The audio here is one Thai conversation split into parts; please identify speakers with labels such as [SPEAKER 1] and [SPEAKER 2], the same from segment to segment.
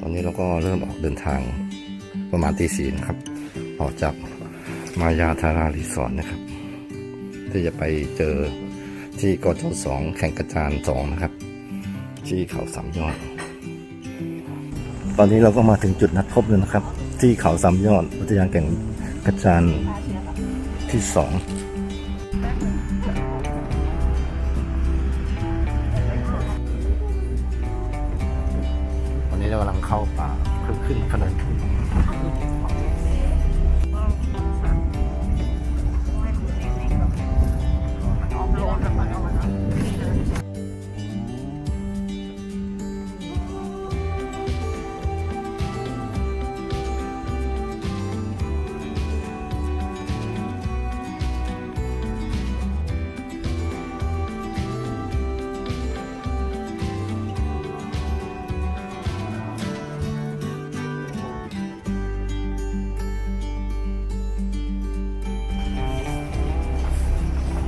[SPEAKER 1] ตอนนี้เราก็เริ่มออกเดินทางประมาณตีสี่นะครับ ออกจากมายาธารารีสอร์ทนะครับ ที่จะไปเจอที่กจสองแข่งกระจานสองนะครับ ที่เขาสามยอด ตอนนี้เราก็มาถึงจุดนัดพบแล้วนะครับ ที่เขาสามยอดอุทยานแก่งกระจานที่สอง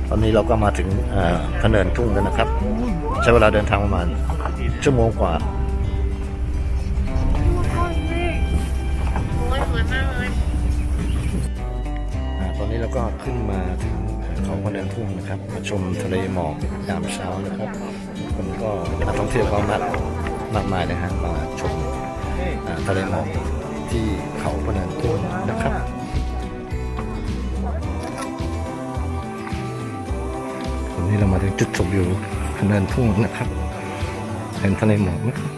[SPEAKER 1] ตอนนี้เราก็มาถึงเอ่อพะเนินทุ่งกันนะครับ ใช้เวลาเดินทางประมาณชั่วโมงกว่า
[SPEAKER 2] โอ้ยสวยมากเลย
[SPEAKER 1] อ่าตอนนี้เราก็ขึ้นมาถึงเขาพะเนินทุ่งนะครับมาชมทะเลหมอกยามเช้านะครับคนก็นักท่องเที่ยวก็มากมากมายนะฮะมาชมอ่าทะเลหมอกที่เขาพะเนินทุ่งนะครับ นี้เรามาถึงจุดชมวิวพะเนินทุ่งนะครับเห็นทะเลหมอกไหมครับ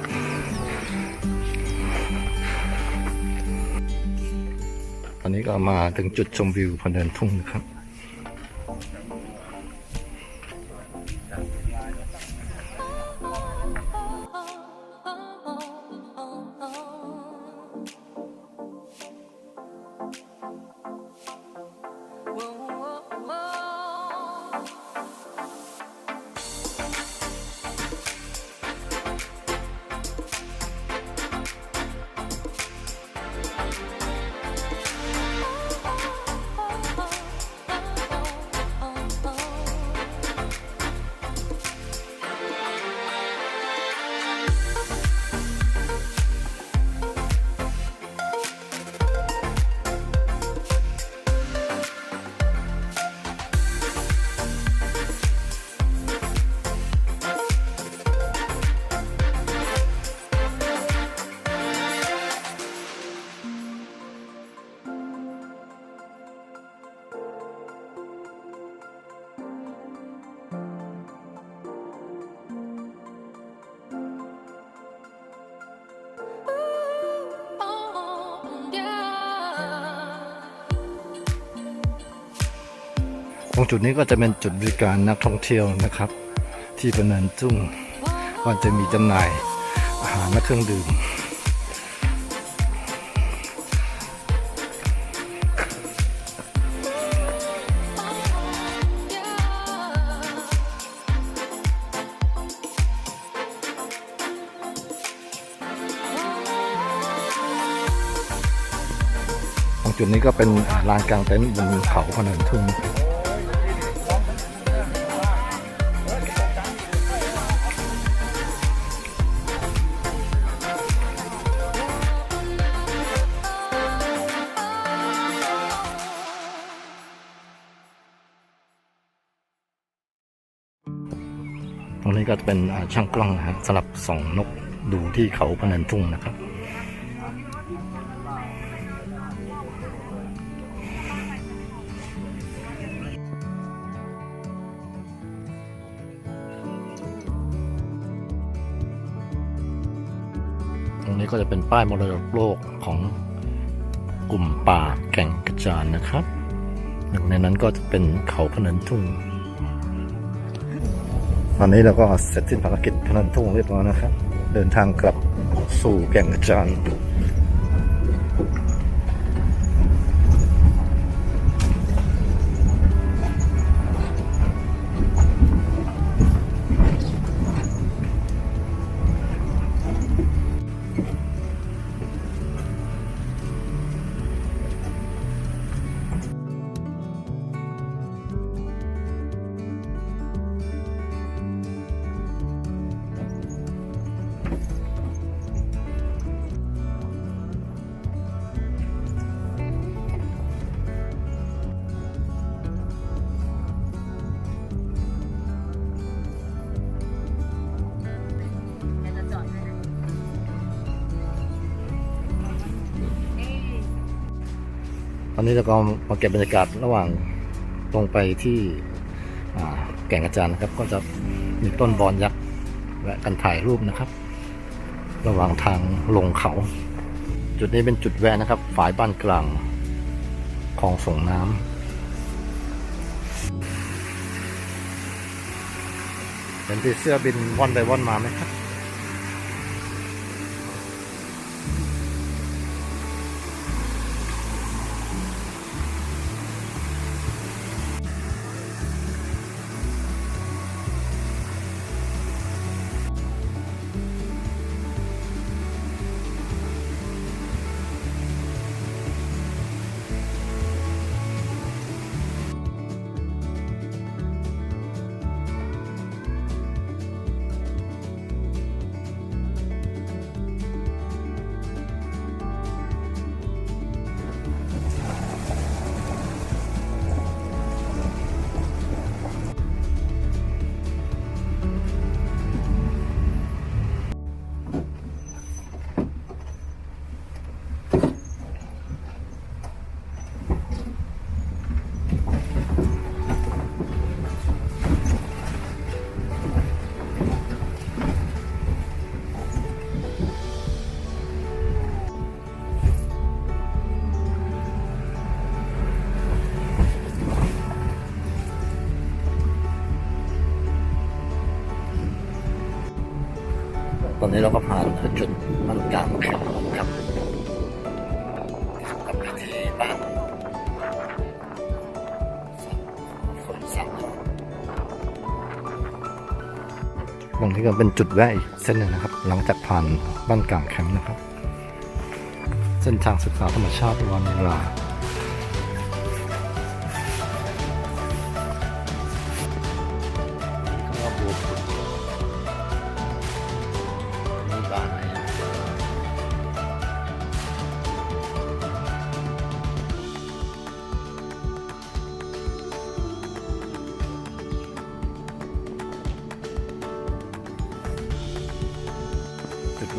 [SPEAKER 1] ตอนนี้ก็มาถึงจุดชมวิวพเนินทุ่งนะครับ รงจุดนี้ก็จะเป็นจุดบริการนักท่องเที่ยวนะครับ ที่พนินจุ้งก็จะมีจำหน่ายอาหารและเครื่องดื่มตรงจุดนี้ก็เป็นลานกลางเต็นท์บนเขาพนินทุ่ง ตรงนี้ก็จะเป็นช่างกล้องนะครับสำหรับส่องนกดูที่เขาพะเนินทุ่งนะครับตรงนี้ก็จะเป็นป้ายมรดกโลกของกลุ่มป่าแก่งกระจานนะครับหนึ่งในนั้นก็จะเป็นเขาพะเนินทุ่ง ตอนนี้เราก็เสร็จสิ้นภารกิจพนันทุ่งเรียบร้อยนะครับ เดินทางกลับสู่แก่งกระจาน อนนี้เราก็มาเก็บบรรยากาศระหว่างลงไปที่แก่งกระจานนะครับ ก็จะมีต้นบอนยักษ์แวะกันถ่ายรูปนะครับ ระหว่างทางลงเขา จุดนี้เป็นจุดแวะนะครับฝายบ้านกลางคลองส่งน้ำเป็นที่เสื้อบินว่อนไปว่อนมาไหมครับ ตอนนี้เราก็ผ่านจุดบ้านกลางแคมป์นะครับกับที่บ้านคนสั่งตรงนี้ก็เป็นจุดแวะอีกเส้นหนึ่งนะครับ หลังจากผ่านบ้านกลางแคมป์นะครับ เส้นทางศึกษาธรรมชาติวันเวลา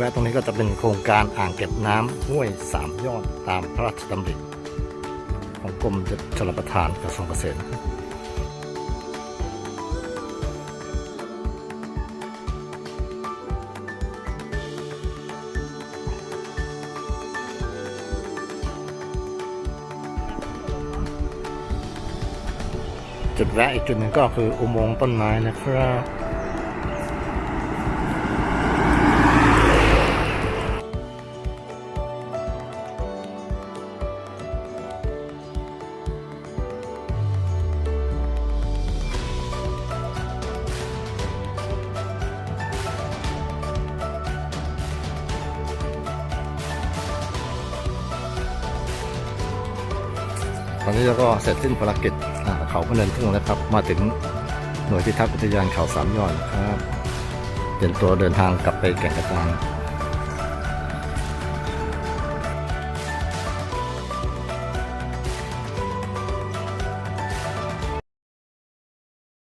[SPEAKER 1] แวะตรงนี้ก็จะเป็นโครงการอ่างเก็บน้ำห้วยสามยอดตามพระราชดำริของกรมชลประทานกระทรวงเกษตรจุดแวะอีกจุดหนึ่งก็คืออุโมงค์ต้นไม้นะครับ อนนี้เราก็เสร็จสิ้นภารกิจเขาพเนินทุ่งแล้วครับ มาถึงหน่วยพิทักษ์อุทยานเขาสามยอดครับเตรียมตัวเดินทางกลับไปแก่งกระจาน